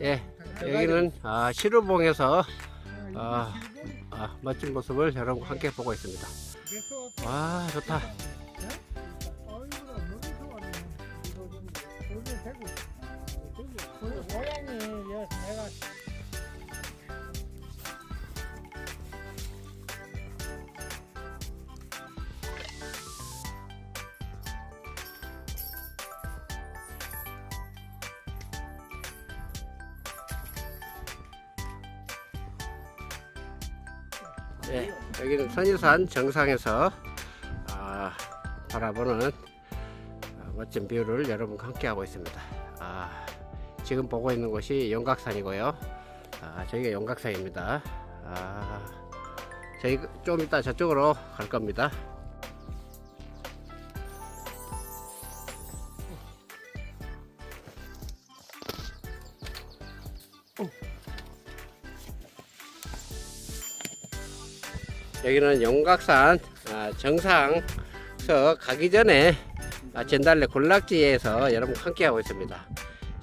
예, 여기는 아, 시루봉에서 아, 아, 멋진 모습을 여러분과 함께 보고 있습니다. 와, 좋다. 예, 여기는 선유산 정상에서 아, 바라보는 아, 멋진 뷰를 여러분과 함께 하고 있습니다. 아, 지금 보고 있는 곳이 용각산이고요. 아, 저희가 용각산입니다. 아, 저희 좀 이따 저쪽으로 갈 겁니다. 여기는 용각산 아, 정상서 가기 전에 아, 진달래 군락지에서 여러분 함께 하고 있습니다.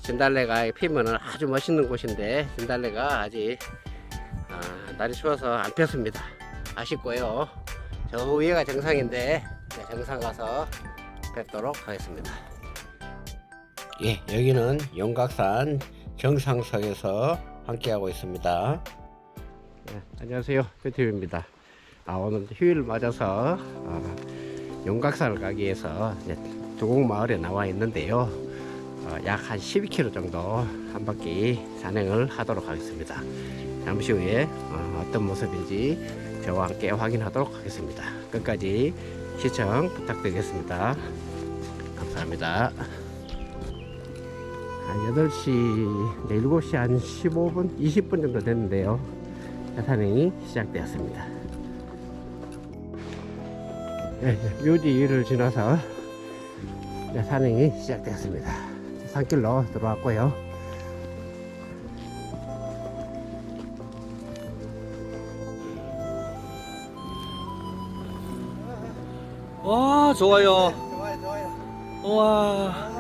진달래가 피면은 아주 멋있는 곳인데 진달래가 아직 아, 날이 추워서 안 폈습니다. 아쉽고요. 저 위에가 정상인데 네, 정상 가서 뵙도록 하겠습니다. 예, 여기는 용각산 정상석에서 함께하고 있습니다. 네, 안녕하세요, 배티입니다. 아, 오늘 휴일 맞아서 아, 용각산을 가기 위해서 이제 두곡 마을에 나와 있는데요. 어, 약한 12km 정도 한 바퀴 산행을 하도록 하겠습니다. 잠시 후에 어, 어떤 모습인지 저와 함께 확인하도록 하겠습니다. 끝까지 시청 부탁드리겠습니다. 감사합니다. 한 8시, 이제 7시 한 15분, 20분 정도 됐는데요. 산행이 시작되었습니다. 네, 이제 묘지를 지나서 산행이 시작되었습니다. 산길로 들어왔고요. 와 좋아요. 좋아요 좋아요 와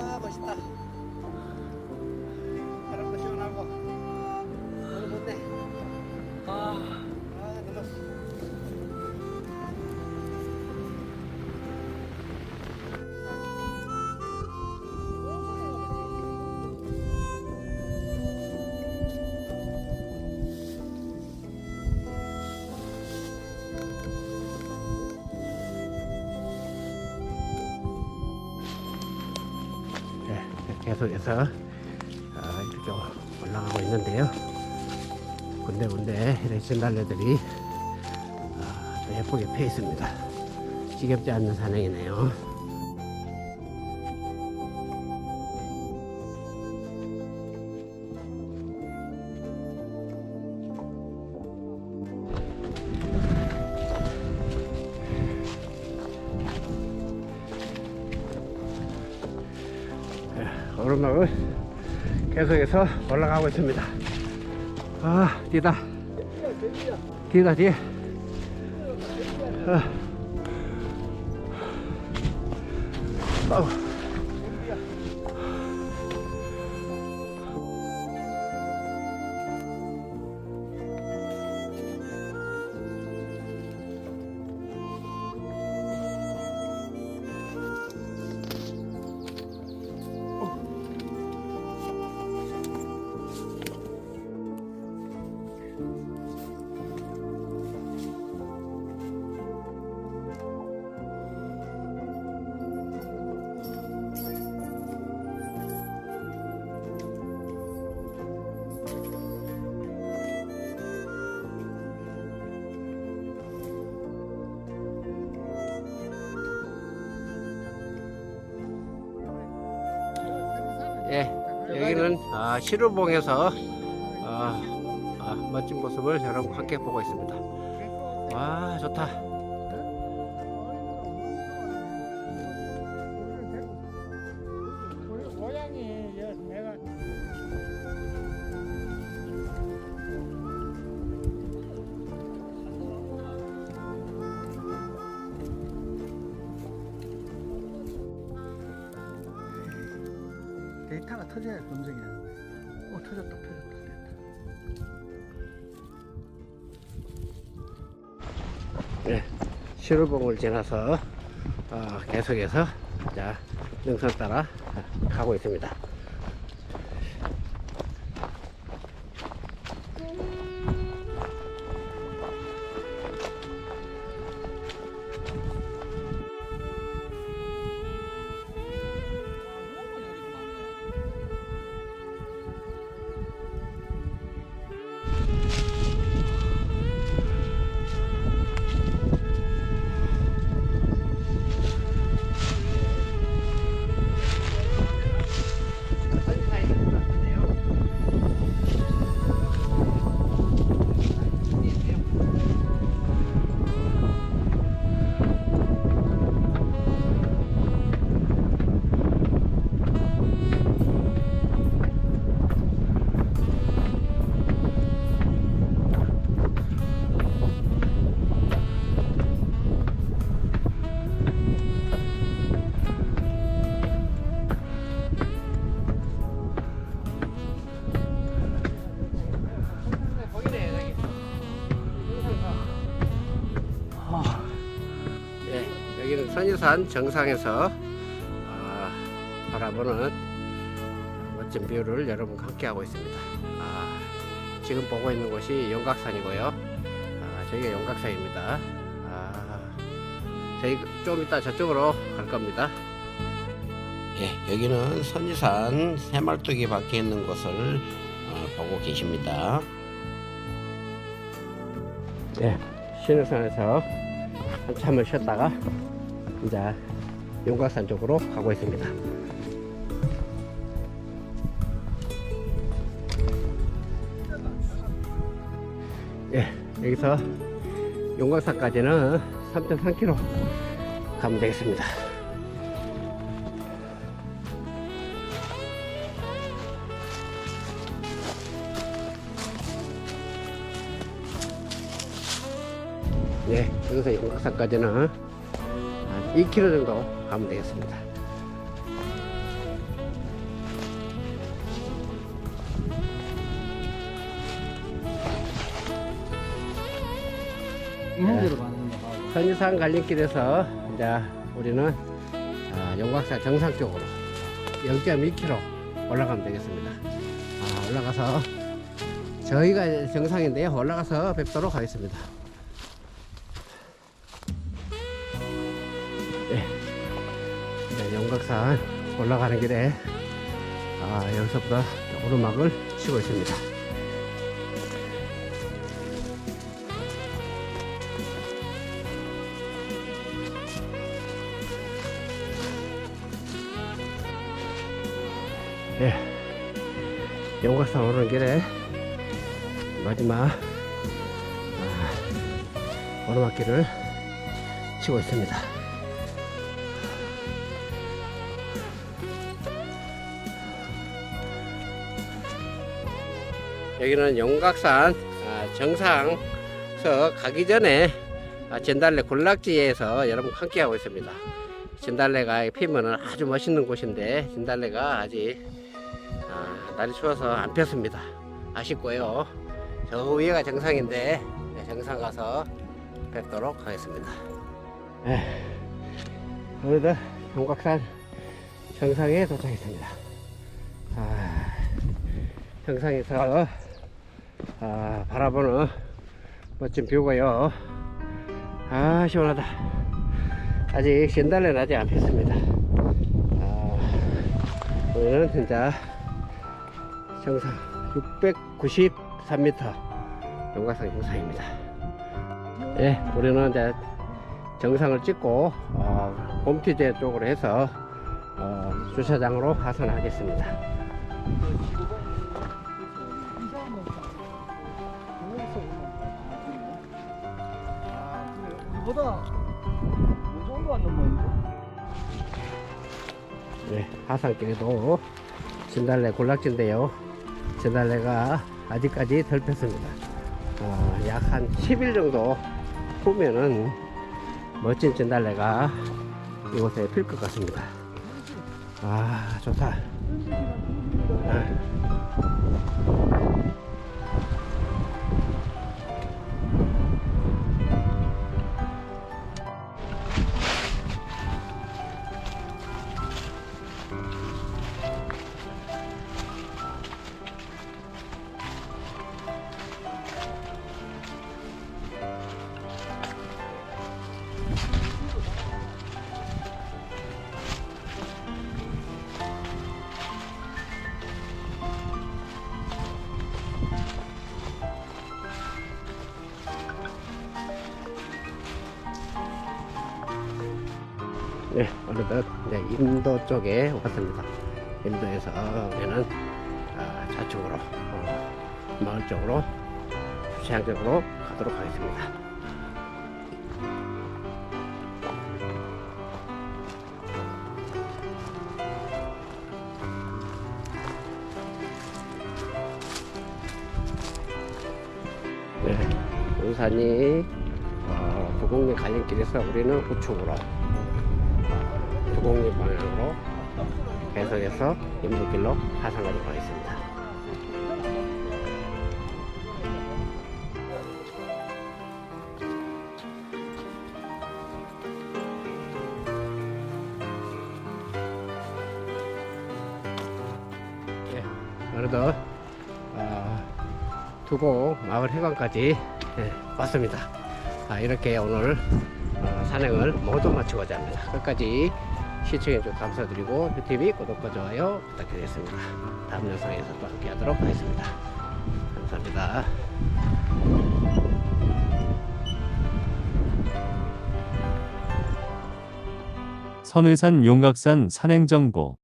계속해서 아, 이렇게 올라가고 있는데요. 군데군데 이렇게 진달래들이 아, 또 예쁘게 펴 있습니다. 지겹지 않는 산행이네요. 계속해서 올라가고 있습니다. 아, 뒤다. 뒤다, 뒤. 아. 아우. 예, 여기는 아, 시루봉에서 아, 아, 멋진 모습을 여러분 함께 보고 있습니다. 와, 좋다. 데이터가 터져야 검색이 되는데 어, 펴졌다 펴졌다 됐다 네, 시루봉을 지나서 어, 계속해서 자 능선 따라 가고 있습니다. 선유산 정상에서 아, 바라보는 멋진 뷰를 여러분과 함께 하고 있습니다. 아, 지금 보고 있는 곳이 영각산이고요. 아, 저희가 영각산입니다. 아, 저희 좀 이따 저쪽으로 갈 겁니다. 예, 여기는 선유산 새말뚝이 박혀 있는 곳을 어, 보고 계십니다. 예, 신흥산에서 한참을 쉬었다가 이제 용각산 쪽으로 가고 있습니다. 예, 여기서 용각산까지는 3.3km 가면 되겠습니다. 네, 여기서 용각산까지는 한 2km 정도 가면 되겠습니다. 있는 대로 가는 거야 선유산 갈림길에서 이제 우리는 아, 용각산 정상 쪽으로 0.2km 올라가면 되겠습니다. 아, 올라가서 저희가 정상인데요. 올라가서 뵙도록 하겠습니다. 용각산 올라가는 길에 아, 여기서부터 오르막을 치고 있습니다. 예, 용각산 오르는 길에 마지막 아, 오르막길을 치고 있습니다. 여기는 용각산 아, 정상서 가기 전에 아, 진달래 군락지에서 여러분 함께하고 있습니다. 진달래가 피면은 아주 멋있는 곳인데 진달래가 아직 아, 날이 추워서 안 폈습니다. 아쉽고요. 저 위에가 정상인데 네, 정상 가서 뵙도록 하겠습니다. 네, 오늘도 용각산 정상에 도착했습니다. 아, 정상에서 아, 바라보는 멋진 뷰고요. 아 시원하다. 아직 진달래는 아직 안 폈습니다. 아, 오늘은 진짜 정상 693m 용각산 정상입니다. 예, 우리는 이제 정상을 찍고 어, 곰티제 쪽으로 해서 어, 주차장으로 하선하겠습니다. 우리보다 이 정도 안 넘었는데 네, 하산길에도 진달래 군락지인데요. 진달래가 아직까지 덜 폈습니다. 어, 약한 10일 정도 후면은 멋진 진달래가 이곳에 필 것 같습니다. 아, 좋다. 아. 네, 어느덧 이제 인도 쪽에 왔습니다. 인도에서 우리는 아, 좌측으로 어, 마을 쪽으로 주차장 쪽으로 가도록 하겠습니다. 네, 운산이 어, 두곡리 가는 길에서 우리는 우측으로 어, 두곡리 방향으로 계속해서 인도길로 하산하도록 하겠습니다. 예, 어느덧 어, 두곡 마을 해관까지 예, 왔습니다. 아, 이렇게 오늘 어, 산행을 모두 마치고자 합니다. 끝까지 시청해주셔서 감사드리고 유TV 구독과 좋아요 부탁드리겠습니다. 다음 영상에서 또 함께 하도록 하겠습니다. 감사합니다. 선의산 용각산 산행정보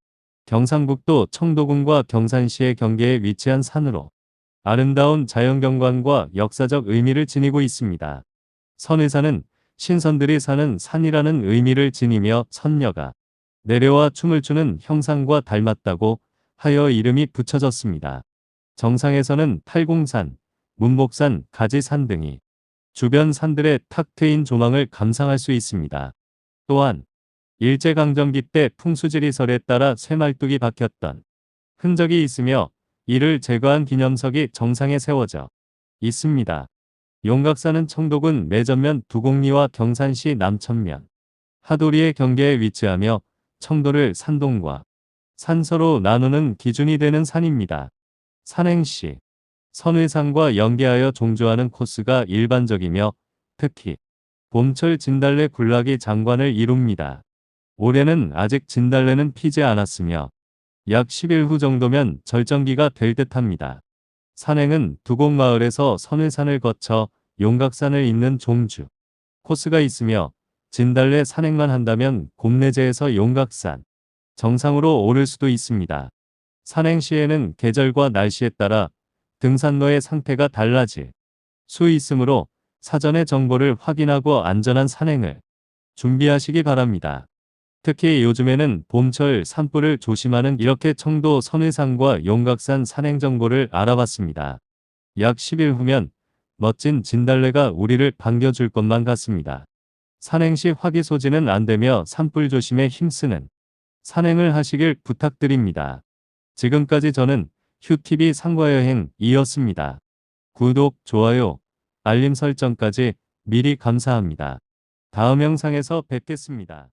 경상북도 청도군과 경산시의 경계에 위치한 산으로 아름다운 자연경관과 역사적 의미를 지니고 있습니다. 선의산은 신선들이 사는 산이라는 의미를 지니며 선녀가 내려와 춤을 추는 형상과 닮았다고 하여 이름이 붙여졌습니다. 정상에서는 팔공산, 문복산, 가지산 등이 주변 산들의 탁 트인 조망을 감상할 수 있습니다. 또한 일제강점기 때 풍수지리설에 따라 쇠말뚝이 박혔던 흔적이 있으며 이를 제거한 기념석이 정상에 세워져 있습니다. 용각산은 청도군 매전면 두곡리와 경산시 남천면 하도리의 경계에 위치하며 청도를 산동과 산서로 나누는 기준이 되는 산입니다. 산행 시 선의산과 연계하여 종주하는 코스가 일반적이며 특히 봄철 진달래 군락이 장관을 이룹니다. 올해는 아직 진달래는 피지 않았으며 약 10일 후 정도면 절정기가 될 듯합니다. 산행은 두곡마을에서 선회산을 거쳐 용각산을 잇는 종주 코스가 있으며 진달래 산행만 한다면 곰내제에서 용각산 정상으로 오를 수도 있습니다. 산행 시에는 계절과 날씨에 따라 등산로의 상태가 달라질 수 있으므로 사전에 정보를 확인하고 안전한 산행을 준비하시기 바랍니다. 특히 요즘에는 봄철 산불을 조심하는 이렇게 청도 선회산과 용각산 산행 정보를 알아봤습니다. 약 10일 후면 멋진 진달래가 우리를 반겨줄 것만 같습니다. 산행 시 화기소진은 안 되며 산불 조심에 힘쓰는 산행을 하시길 부탁드립니다. 지금까지 저는 휴TV 상과여행 이었습니다. 구독, 좋아요, 알림 설정까지 미리 감사합니다. 다음 영상에서 뵙겠습니다.